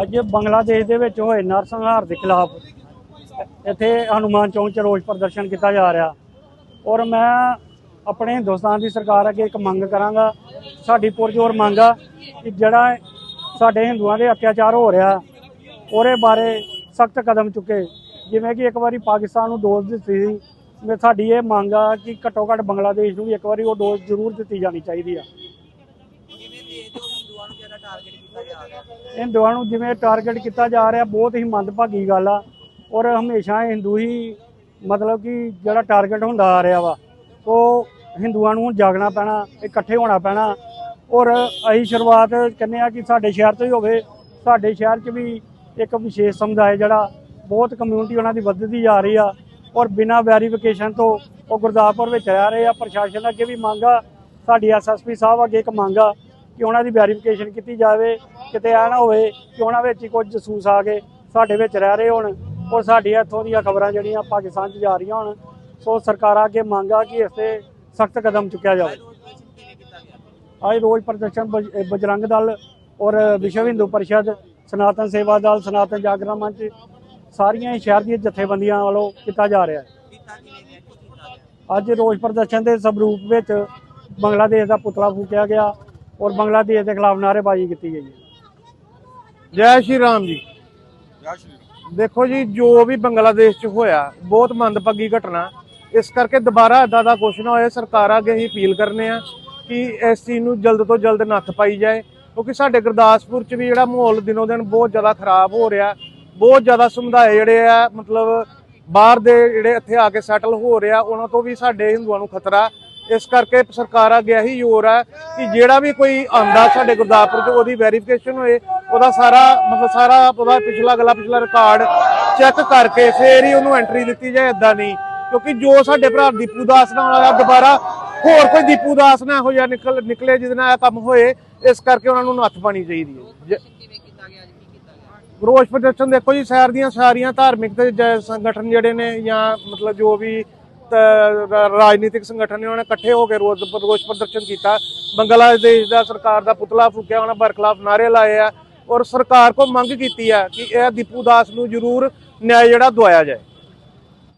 ਅੱਜ ਬੰਗਲਾਦੇਸ਼ ਦੇ ਵਿੱਚ ਹੋਏ ਨਰਸੰਹਾਰ ਦੇ ਖਿਲਾਫ ਇੱਥੇ ਹਨੂਮਾਨ ਚੌਂਕ 'ਚ ਰੋਸ ਪ੍ਰਦਰਸ਼ਨ ਕੀਤਾ ਜਾ ਰਿਹਾ। ਔਰ ਮੈਂ ਆਪਣੇ ਹਿੰਦੁਸਤਾਨ ਦੀ ਸਰਕਾਰ ਅੱਗੇ ਇੱਕ ਮੰਗ ਕਰਾਂਗਾ, ਸਾਡੀ ਪੁਰਜੋਰ ਮੰਗ ਆ ਕਿ ਜਿਹੜਾ ਸਾਡੇ ਹਿੰਦੂਆਂ ਦੇ ਅਤਿਆਚਾਰ ਹੋ ਰਿਹਾ, ਉਹਦੇ ਬਾਰੇ ਸਖਤ ਕਦਮ ਚੁੱਕੇ। ਜਿਵੇਂ ਕਿ ਇੱਕ ਵਾਰੀ ਪਾਕਿਸਤਾਨ ਨੂੰ ਡੋਜ਼ ਦਿੱਤੀ ਸੀ ਸਾਡੀ ਇਹ ਮੰਗ ਆ ਕਿ ਘੱਟੋ ਘੱਟ ਬੰਗਲਾਦੇਸ਼ ਨੂੰ ਵੀ ਇੱਕ ਵਾਰੀ ਉਹ ਡੋਜ਼ ਜ਼ਰੂਰ ਦਿੱਤੀ ਜਾਣੀ ਚਾਹੀਦੀ ਆ। ਹਿੰਦੂਆਂ ਨੂੰ ਜਿਵੇਂ ਟਾਰਗੇਟ ਕੀਤਾ ਜਾ ਰਿਹਾ, ਬਹੁਤ ਹੀ ਮੰਦਭਾਗੀ ਗੱਲ ਆ। ਔਰ ਹਮੇਸ਼ਾ ਹਿੰਦੂ ਹੀ ਮਤਲਬ ਕਿ ਜਿਹੜਾ ਟਾਰਗੇਟ ਹੁੰਦਾ ਆ ਰਿਹਾ ਵਾ ਸੋ ਹਿੰਦੂਆਂ ਨੂੰ ਹੁਣ ਜਾਗਣਾ ਪੈਣਾ, ਇਕੱਠੇ ਹੋਣਾ ਪੈਣਾ। ਔਰ ਅਸੀਂ ਸ਼ੁਰੂਆਤ ਕਹਿੰਦੇ ਆ ਕਿ ਸਾਡੇ ਸ਼ਹਿਰ ਤੋਂ ਹੀ ਹੋਵੇ, ਸਾਡੇ ਸ਼ਹਿਰ 'ਚ ਵੀ ਇੱਕ ਵਿਸ਼ੇਸ਼ ਸਮੁਦਾਇ ਜਿਹੜਾ, ਬਹੁਤ ਕਮਿਊਨਿਟੀ ਉਹਨਾਂ ਦੀ ਵੱਧਦੀ ਜਾ ਰਹੀ ਆ। ਔਰ ਬਿਨਾਂ ਵੈਰੀਫਿਕੇਸ਼ਨ ਤੋਂ ਉਹ ਗੁਰਦਾਸਪੁਰ ਵਿੱਚ ਰਹਿ ਰਹੇ ਆ, ਪ੍ਰਸ਼ਾਸਨ ਅੱਗੇ ਵੀ ਮੰਗ ਆ, ਸਾਡੀ ਐਸਐਸਪੀ ਸਾਹਿਬ ਅੱਗੇ ਇੱਕ ਮੰਗ ਆ ਕਿ ਉਹਨਾਂ ਦੀ ਵੈਰੀਫਿਕੇਸ਼ਨ ਕੀਤੀ ਜਾਵੇ, ਕਿਤੇ ਇਹ ਨਾ ਹੋਵੇ ਕਿ ਉਹਨਾਂ ਵਿੱਚ ਹੀ ਕੁਝ ਜਸੂਸ ਆ ਕੇ ਸਾਡੇ ਵਿੱਚ ਰਹਿ ਰਹੇ ਹੋਣ ਔਰ ਸਾਡੀ ਇੱਥੋਂ ਦੀਆਂ ਖਬਰਾਂ ਜਿਹੜੀਆਂ ਪਾਕਿਸਤਾਨ 'ਚ ਜਾ ਰਹੀਆਂ ਹੋਣ, ਸੋ ਸਰਕਾਰਾਂ ਅੱਗੇ ਮੰਗ ਆ ਕਿ ਇਸ ਤੇ ਸਖਤ ਕਦਮ ਚੁੱਕਿਆ ਜਾਵੇ। ਰੋਜ਼ ਪ੍ਰਦਰਸ਼ਨ ਅੱਜ ਰੋਜ਼ ਪ੍ਰਦਰਸ਼ਨ ਬਜਰੰਗ ਦਲ ਔਰ ਵਿਸ਼ਵ ਹਿੰਦੂ ਪਰਿਸ਼ਦ, ਸਨਾਤਨ ਸੇਵਾ ਦਲ, ਸਨਾਤਨ ਜਾਗਰਣ ਮੰਚ, ਸਾਰੀਆਂ ਹੀ ਸ਼ਹਿਰ ਦੀਆਂ ਜਥੇਬੰਦੀਆਂ ਵੱਲੋਂ ਕੀਤਾ ਜਾ ਰਿਹਾ ਹੈ। ਅੱਜ ਰੋਜ਼ ਪ੍ਰਦਰਸ਼ਨ ਦੇ ਸਵਰੂਪ ਵਿੱਚ ਬੰਗਲਾਦੇਸ਼ ਦਾ ਪੁਤਲਾ ਫੂਕਿਆ ਗਿਆ ਔਰ ਬੰਗਲਾਦੇਸ਼ ਦੇ ਖਿਲਾਫ ਨਾਅਰੇਬਾਜ਼ੀ ਕੀਤੀ ਗਈ ਹੈ। ਜੈ ਸ਼੍ਰੀ ਰਾਮ ਜੀ। ਦੇਖੋ ਜੀ ਜੋ ਵੀ ਬੰਗਲਾਦੇਸ਼ 'ਚ ਹੋਇਆ ਬਹੁਤ ਮੰਦਭਾਗੀ ਘਟਨਾ। ਇਸ ਕਰਕੇ ਦੁਬਾਰਾ ਇਦਾਂ ਦਾ ਕੁਛ ਨਾ ਹੋਏ ਸਰਕਾਰਾਂ ਅੱਗੇ ਹੀ ਅਪੀਲ ਕਰਨੇ ਆ ਕਿ ਇਸ ਚੀਜ਼ ਨੂੰ ਜਲਦ ਤੋਂ ਜਲਦ ਨੱਥ ਪਾਈ ਜਾਏ। ਕਿਉਂਕਿ ਸਾਡੇ ਗੁਰਦਾਸਪੁਰ 'ਚ ਵੀ ਜਿਹੜਾ ਮਾਹੌਲ ਦਿਨੋਂ ਦਿਨ ਬਹੁਤ ਜ਼ਿਆਦਾ ਖਰਾਬ ਹੋ ਰਿਹਾ ਬਹੁਤ ਜ਼ਿਆਦਾ ਸਮੁਦਾਇ ਜਿਹੜੇ ਆ ਮਤਲਬ ਬਾਹਰ ਦੇ ਜਿਹੜੇ ਇੱਥੇ ਆ ਕੇ ਸੈਟਲ ਹੋ ਰਿਹਾ ਉਹਨਾਂ ਤੋਂ ਵੀ ਸਾਡੇ ਹਿੰਦੂਆਂ ਨੂੰ ਖਤਰਾ ਇਸ ਕਰਕੇ ਸਰਕਾਰ ਅੱਗੇ ਇਹੀ ਜ਼ੋਰ ਹੈ ਕਿ ਜਿਹੜਾ ਵੀ ਕੋਈ ਆਂਦਾ ਸਾਡੇ ਗੁਰਦਾਸਪੁਰ 'ਚ, ਉਹਦੀ ਵੈਰੀਫਿਕੇਸ਼ਨ ਹੋਏ, ਉਹਦਾ ਸਾਰਾ, ਮਤਲਬ ਸਾਰਾ ਉਹਦਾ ਪਿਛਲਾ ਅਗਲਾ ਪਿਛਲਾ ਰਿਕਾਰਡ ਚੈੱਕ ਕਰਕੇ ਫੇਰ ਹੀ ਉਹਨੂੰ ਐਂਟਰੀ ਦਿੱਤੀ ਜਾਏ ਇਦਾਂ ਨਹੀਂ। ਕਿਉਂਕਿ ਜੋ ਸਾਡੇ ਭਰਾ ਦੀਪੂ ਦਾਸ ਨਾਲ ਹੋਇਆ ਦੁਬਾਰਾ ਹੋਰ ਕੋਈ ਦੀਪੂ ਦਾਸ ਨਾ ਇਹੋ ਜਿਹਾ ਨਿਕਲ, ਨਿਕਲੇ ਜਿਹਦੇ ਨਾਲ ਇਹ ਕੰਮ ਹੋਏ, ਇਸ ਕਰਕੇ ਉਹਨਾਂ ਨੂੰ ਨੱਥ ਪਾਣੀ ਚਾਹੀਦੀ ਹੈ। ਰੋਸ ਪ੍ਰਦਰਸ਼ਨ ਦੇਖੋ ਜੀ, ਸ਼ਹਿਰ ਦੀਆਂ ਸਾਰੀਆਂ ਧਾਰਮਿਕ ਤੇ ਸੰਗਠਨ ਜਿਹੜੇ ਨੇ ਜਾਂ ਮਤਲਬ ਜੋ ਵੀ ਰਾਜਨੀਤਿਕ ਸੰਗਠਨ ਨੇ ਉਹਨਾਂ ਨੇ ਇਕੱਠੇ ਹੋ ਕੇ ਰੋਸ ਰੋਸ ਪ੍ਰਦਰਸ਼ਨ ਕੀਤਾ। ਬੰਗਲਾਦੇਸ਼ ਦਾ ਸਰਕਾਰ ਦਾ ਪੁਤਲਾ ਫੂਕਿਆ, ਉਹਨਾਂ ਬਰਖਲਾਫ ਨਾਰੇ ਲਾਏ ਆ ਔਰ ਸਰਕਾਰ ਕੋ ਮੰਗ ਕੀਤੀ ਹੈ ਕਿ ਇਹ ਦੀਪੂ ਦਾਸ ਨੂੰ ਜ਼ਰੂਰ ਨਿਆਂ ਜਿਹੜਾ ਦਵਾਇਆ ਜਾਏ।